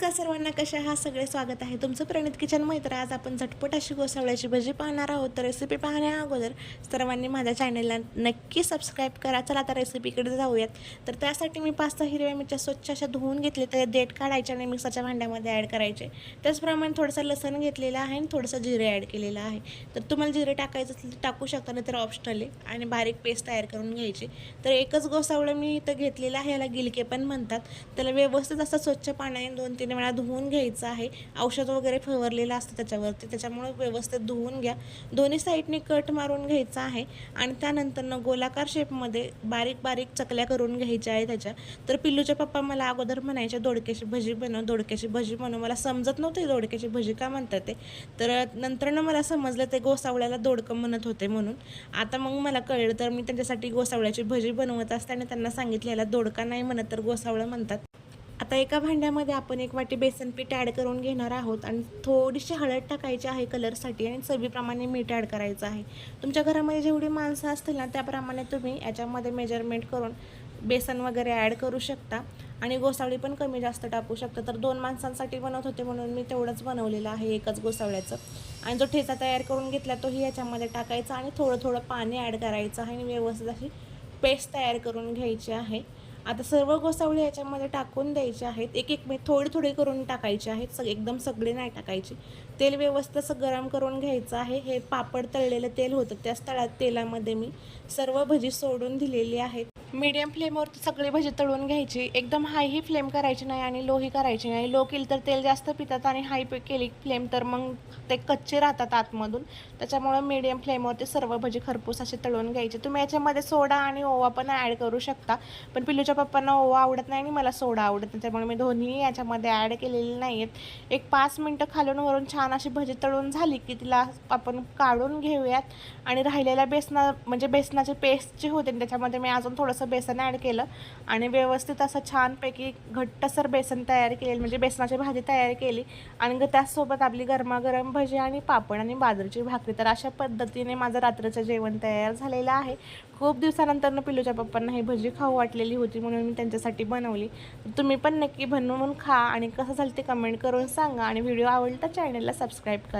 नमस्कार सर्वांना कशा हा सगळे स्वागत आहे तुमचं प्रणित किचन मैत्र. आज आपण झटपट अशी गोसावळ्याची भजी पाहणार आहोत. तर रेसिपी पाहण्या अगोदर सर्वांनी माझ्या चॅनलला नक्की सबस्क्राईब करा. चला आता रेसिपीकडे जाऊयात. तर त्यासाठी मी पाच हिरव्या मिरच्या स्वच्छ अशा धुवून घेतले तर देठ काढायचे आणि मिक्सरच्या भांड्यामध्ये ॲड करायचे. त्याचप्रमाणे थोडंसं लसण घेतलेलं आहे आणि थोडंसं जिरे ॲड केलेलं आहे. तर तुम्हाला जिरे टाकायचं असेल तर टाकू शकता नाही तर ऑप्शनल आहे. आणि बारीक पेस्ट तयार करून घ्यायची. तर एकच गोसावळं मी इथं घेतलेलं आहे याला गिलके पण म्हणतात. त्याला व्यवस्थित असं स्वच्छ पाण्याने दोन तीन वेळा धुवून घ्यायचं आहे. औषध वगैरे फवारलेलं असतं त्याच्यावरती. त्याच्यामुळे व्यवस्थित धुवून घ्या. दोन्ही साईडने कट मारून घ्यायचा आहे. आणि त्यानंतर गोलाकार शेपमध्ये बारीक बारीक चकल्या करून घ्यायच्या आहे त्याच्या. तर पिल्लूच्या पप्पा मला अगोदर म्हणायचे दोडक्याची भजी बनव दोडक्याची भजी बनव. मला समजत नव्हते दोडक्याची भजी का म्हणतात ते. तर नंतरनं मला समजलं ते गोसावळ्याला दोडकं म्हणत होते म्हणून. आता मग मला कळलं तर मी त्यांच्यासाठी गोसावळ्याची भजी बनवत असते आणि त्यांना सांगितलेला दोडका नाही म्हणत तर गोसावळं म्हणतात. आता एका भांड्यामध्ये आपण एक वाटी बेसन पीठ ॲड करून घेणार आहोत आणि थोडीशी हळद टाकायची आहे कलरसाठी आणि चवीप्रमाणे मीठ ॲड करायचं आहे. तुमच्या घरामध्ये जेवढी माणसं असतील ना त्याप्रमाणे तुम्ही याच्यामध्ये मेजरमेंट करून बेसन वगैरे ॲड करू शकता. आणि गोसावळी पण कमी जास्त टाकू शकता. तर दोन माणसांसाठी बनवत होते म्हणून मी तेवढंच बनवलेलं आहे एकच गोसावळ्याचं आणि जो ठेचा तयार करून घेतला तोही याच्यामध्ये टाकायचा आणि थोडं थोडं पाणी ॲड करायचं आहे आणि व्यवस्थित अशी पेस्ट तयार करून घ्यायची आहे. आता सर्व गोसावळी याच्यामध्ये टाकून द्यायचे आहेत. एक एक थोडी थोडी करून टाकायचे आहेत. सग एकदम सगळे नाही टाकायचे. तेल व्यवस्थित असं गरम करून घ्यायचं आहे. हे पापड तळलेलं तेल होतं. त्याच तळात तेलामध्ये मी सर्व भजी सोडून दिलेली आहेत. मीडियम फ्लेमवरती सगळी भजी तळून घ्यायची. एकदम हायही फ्लेम करायची नाही आणि लोही करायची नाही. लो केली तर तेल जास्त पितात आणि हाय केली फ्लेम तर मग ते कच्चे राहतात आतमधून. त्याच्यामुळं मीडियम फ्लेमवरती सर्व भजी खरपूस असे तळून घ्यायचे. तुम्ही याच्यामध्ये सोडा आणि ओवा पण ॲड करू शकता. पण माझ्या पप्पांना ओवा आवडत नाही आणि मला सोडा आवडत नाही. त्यामुळे मी दोन्ही याच्यामध्ये ॲड केलेले नाही आहेत एक पाच मिनटं खालून वरून छान अशी भजी तळून झाली की तिला आपण काढून घेऊयात. आणि राहिलेल्या बेसना म्हणजे बेसनाची पेस्ट जी होते त्याच्यामध्ये मी अजून थोडंसं बेसन ॲड केलं. आणि व्यवस्थित असं छानपैकी घट्टसर बेसन तयार केलेलं म्हणजे बेसनाची भाजी तयार केली. आणि त्याचसोबत आपली गरमागरम भजी आणि पापड आणि बाजरीची भाकरी. तर अशा पद्धतीने माझं रात्रीचं जेवण तयार झालेलं आहे. खूप दिवसानंतर पिलूच्या पप्पांना ही भजी खाऊ वाटलेली होती म्हणून मी त्यांच्यासाठी बनवली. तुम्ही पण नक्की बनवून खा आणि कसं झालं ते कमेंट करून सांगा आणि व्हिडिओ आवडला तर चॅनलला सबस्क्राईब करा.